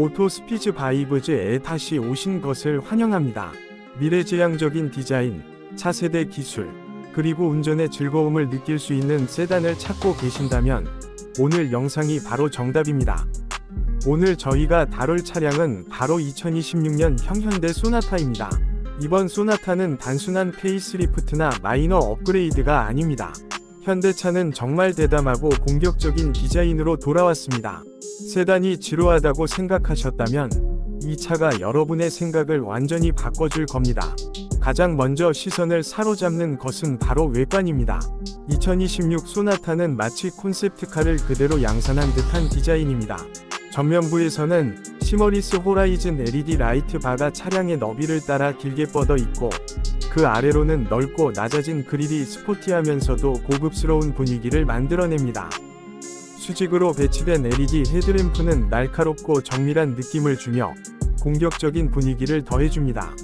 오토 스피즈 바이브즈에 다시 오신 것을 환영합니다. 미래지향적인 디자인, 차세대 기술, 그리고 운전의 즐거움을 느낄 수 있는 세단을 찾고 계신다면 오늘 영상이 바로 정답입니다. 오늘 저희가 다룰 차량은 바로 2026년 형현대 소나타입니다. 이번 소나타는 단순한 페이스리프트나 마이너 업그레이드가 아닙니다. 현대차는 정말 대담하고 공격적인 디자인으로 돌아왔습니다. 세단이 지루하다고 생각하셨다면 이 차가 여러분의 생각을 완전히 바꿔줄 겁니다. 가장 먼저 시선을 사로잡는 것은 바로 외관입니다. 2026 소나타는 마치 콘셉트카를 그대로 양산한 듯한 디자인입니다. 전면부에서는 시머리스 호라이즌 LED 라이트 바가 차량의 너비를 따라 길게 뻗어 있고 그 아래로는 넓고 낮아진 그릴이 스포티하면서도 고급스러운 분위기를 만들어냅니다. 수직으로 배치된 LED 헤드램프는 날카롭고 정밀한 느낌을 주며 공격적인 분위기를 더해줍니다.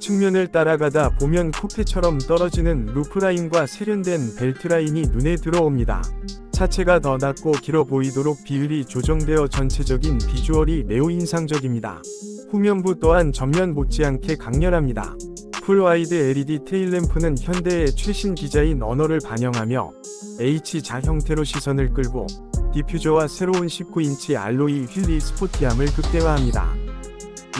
측면을 따라가다 보면 쿠페처럼 떨어지는 루프라인과 세련된 벨트라인이 눈에 들어옵니다. 차체가 더 낮고 길어 보이도록 비율이 조정되어 전체적인 비주얼이 매우 인상적입니다. 후면부 또한 전면 못지않게 강렬합니다. 풀와이드 LED 테일램프는 현대의 최신 디자인 언어를 반영하며 H자 형태로 시선을 끌고 디퓨저와 새로운 19인치 알로이 휠리 스포티함을 극대화합니다.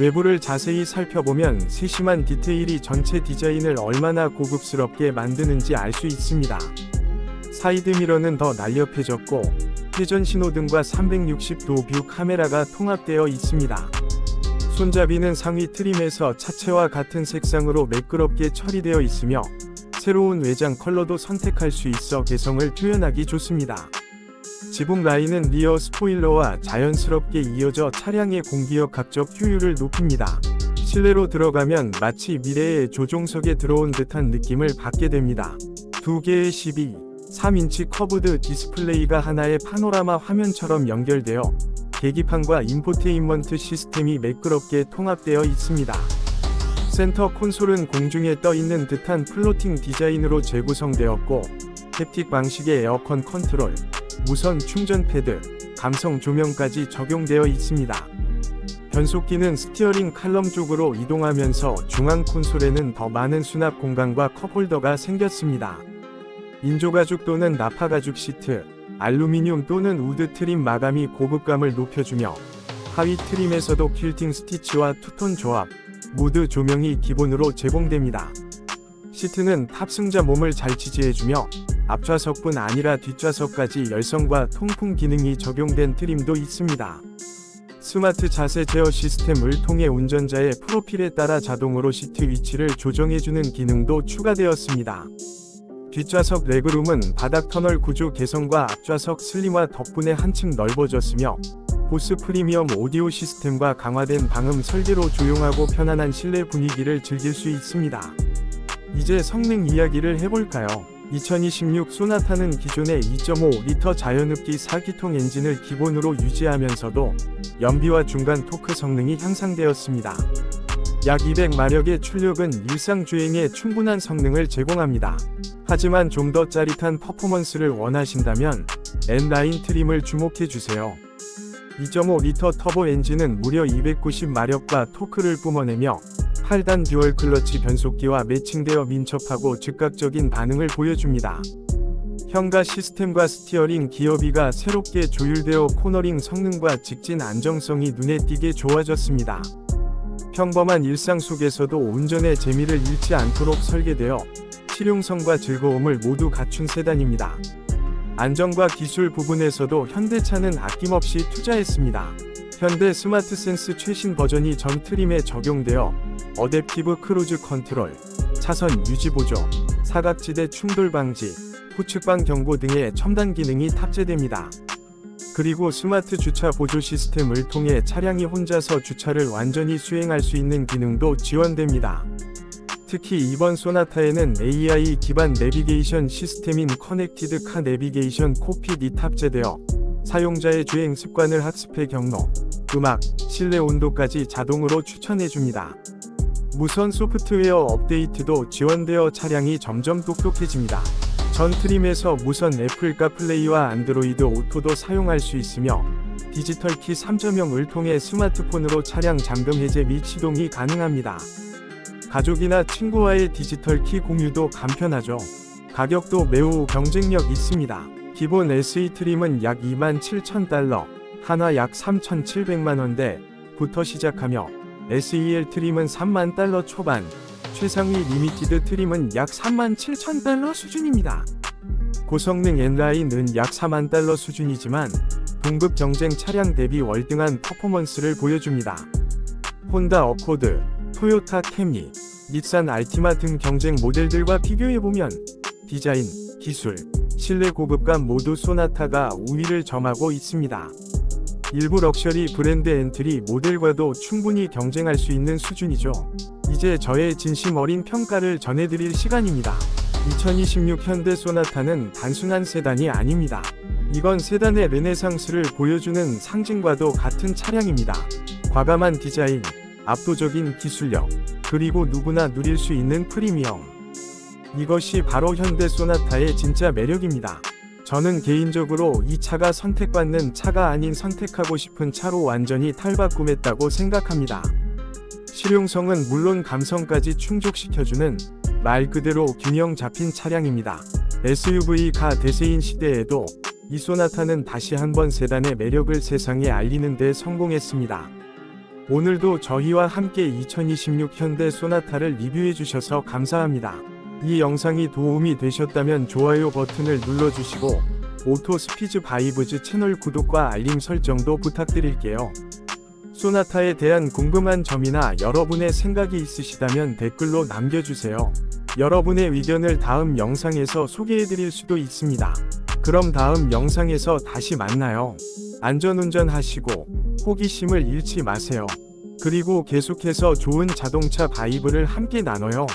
외부를 자세히 살펴보면 세심한 디테일이 전체 디자인을 얼마나 고급스럽게 만드는지 알 수 있습니다. 사이드미러는 더 날렵해졌고 회전 신호등과 360도 뷰 카메라가 통합되어 있습니다. 손잡이는 상위 트림에서 차체와 같은 색상으로 매끄럽게 처리되어 있으며 새로운 외장 컬러도 선택할 수 있어 개성을 표현하기 좋습니다. 지붕 라인은 리어 스포일러와 자연스럽게 이어져 차량의 공기역 각적 효율을 높입니다. 실내로 들어가면 마치 미래의 조종석에 들어온 듯한 느낌을 받게 됩니다. 두 개의 12, 3인치 커브드 디스플레이가 하나의 파노라마 화면처럼 연결되어 계기판과 인포테인먼트 시스템이 매끄럽게 통합되어 있습니다. 센터 콘솔은 공중에 떠 있는 듯한 플로팅 디자인으로 재구성되었고 햅틱 방식의 에어컨 컨트롤, 무선 충전 패드, 감성 조명까지 적용되어 있습니다. 변속기는 스티어링 칼럼 쪽으로 이동하면서 중앙 콘솔에는 더 많은 수납 공간과 컵홀더가 생겼습니다. 인조가죽 또는 나파가죽 시트, 알루미늄 또는 우드 트림 마감이 고급감을 높여주며 하위 트림에서도 퀼팅 스티치와 투톤 조합, 무드 조명이 기본으로 제공됩니다. 시트는 탑승자 몸을 잘 지지해주며 앞좌석뿐 아니라 뒷좌석까지 열선과 통풍 기능이 적용된 트림도 있습니다. 스마트 자세 제어 시스템을 통해 운전자의 프로필에 따라 자동으로 시트 위치를 조정해주는 기능도 추가되었습니다. 뒷좌석 레그룸은 바닥 터널 구조 개선과 앞좌석 슬림화 덕분에 한층 넓어졌으며 보스 프리미엄 오디오 시스템과 강화된 방음 설계로 조용하고 편안한 실내 분위기를 즐길 수 있습니다. 이제 성능 이야기를 해볼까요? 2026 소나타는 기존의 2.5리터 자연흡기 4기통 엔진을 기본으로 유지하면서도 연비와 중간 토크 성능이 향상되었습니다. 약 200마력의 출력은 일상 주행에 충분한 성능을 제공합니다. 하지만 좀 더 짜릿한 퍼포먼스를 원하신다면 N라인 트림을 주목해 주세요. 2.5리터 터보 엔진은 무려 290마력과 토크를 뿜어내며 8단 듀얼 클러치 변속기와 매칭되어 민첩하고 즉각적인 반응을 보여줍니다. 현가 시스템과 스티어링 기어비가 새롭게 조율되어 코너링 성능과 직진 안정성이 눈에 띄게 좋아졌습니다. 평범한 일상 속에서도 운전의 재미를 잃지 않도록 설계되어 실용성과 즐거움을 모두 갖춘 세단입니다. 안전과 기술 부분에서도 현대차는 아낌없이 투자했습니다. 현대 스마트 센스 최신 버전이 전 트림에 적용되어 어댑티브 크루즈 컨트롤, 차선 유지 보조, 사각지대 충돌 방지, 후측방 경고 등의 첨단 기능이 탑재됩니다. 그리고 스마트 주차 보조 시스템을 통해 차량이 혼자서 주차를 완전히 수행할 수 있는 기능도 지원됩니다. 특히 이번 소나타에는 AI 기반 내비게이션 시스템인 커넥티드 카 내비게이션 코핏이 탑재되어 사용자의 주행 습관을 학습해 경로, 음악, 실내 온도까지 자동으로 추천해줍니다. 무선 소프트웨어 업데이트도 지원되어 차량이 점점 똑똑해집니다. 전 트림에서 무선 애플 카 플레이와 안드로이드 오토도 사용할 수 있으며 디지털 키 3.0을 통해 스마트폰으로 차량 잠금 해제 및 시동이 가능합니다. 가족이나 친구와의 디지털 키 공유도 간편하죠. 가격도 매우 경쟁력 있습니다. 기본 SE 트림은 약 27,000달러, 한화 약 3,700만원대부터 시작하며 SEL 트림은 3만 달러 초반, 최상위 리미티드 트림은 약 37,000달러 수준입니다. 고성능 N라인은 약 4만 달러 수준이지만 동급 경쟁 차량 대비 월등한 퍼포먼스를 보여줍니다. 혼다 어코드, 토요타 캠리, 닛산 알티마 등 경쟁 모델들과 비교해보면 디자인, 기술, 실내 고급감 모두 소나타가 우위를 점하고 있습니다. 일부 럭셔리 브랜드 엔트리 모델과도 충분히 경쟁할 수 있는 수준이죠. 이제 저의 진심 어린 평가를 전해드릴 시간입니다. 2026 현대 소나타는 단순한 세단이 아닙니다. 이건 세단의 르네상스를 보여주는 상징과도 같은 차량입니다. 과감한 디자인, 압도적인 기술력, 그리고 누구나 누릴 수 있는 프리미엄. 이것이 바로 현대 소나타의 진짜 매력입니다. 저는 개인적으로 이 차가 선택받는 차가 아닌 선택하고 싶은 차로 완전히 탈바꿈했다고 생각합니다. 실용성은 물론 감성까지 충족시켜주는 말 그대로 균형 잡힌 차량입니다. SUV가 대세인 시대에도 이 소나타는 다시 한번 세단의 매력을 세상에 알리는 데 성공했습니다. 오늘도 저희와 함께 2026 현대 소나타를 리뷰해 주셔서 감사합니다. 이 영상이 도움이 되셨다면 좋아요 버튼을 눌러주시고 오토 스피즈 바이브즈 채널 구독과 알림 설정도 부탁드릴게요. 소나타에 대한 궁금한 점이나 여러분의 생각이 있으시다면 댓글로 남겨주세요. 여러분의 의견을 다음 영상에서 소개해드릴 수도 있습니다. 그럼 다음 영상에서 다시 만나요. 안전운전 하시고 호기심을 잃지 마세요. 그리고 계속해서 좋은 자동차 바이브를 함께 나눠요.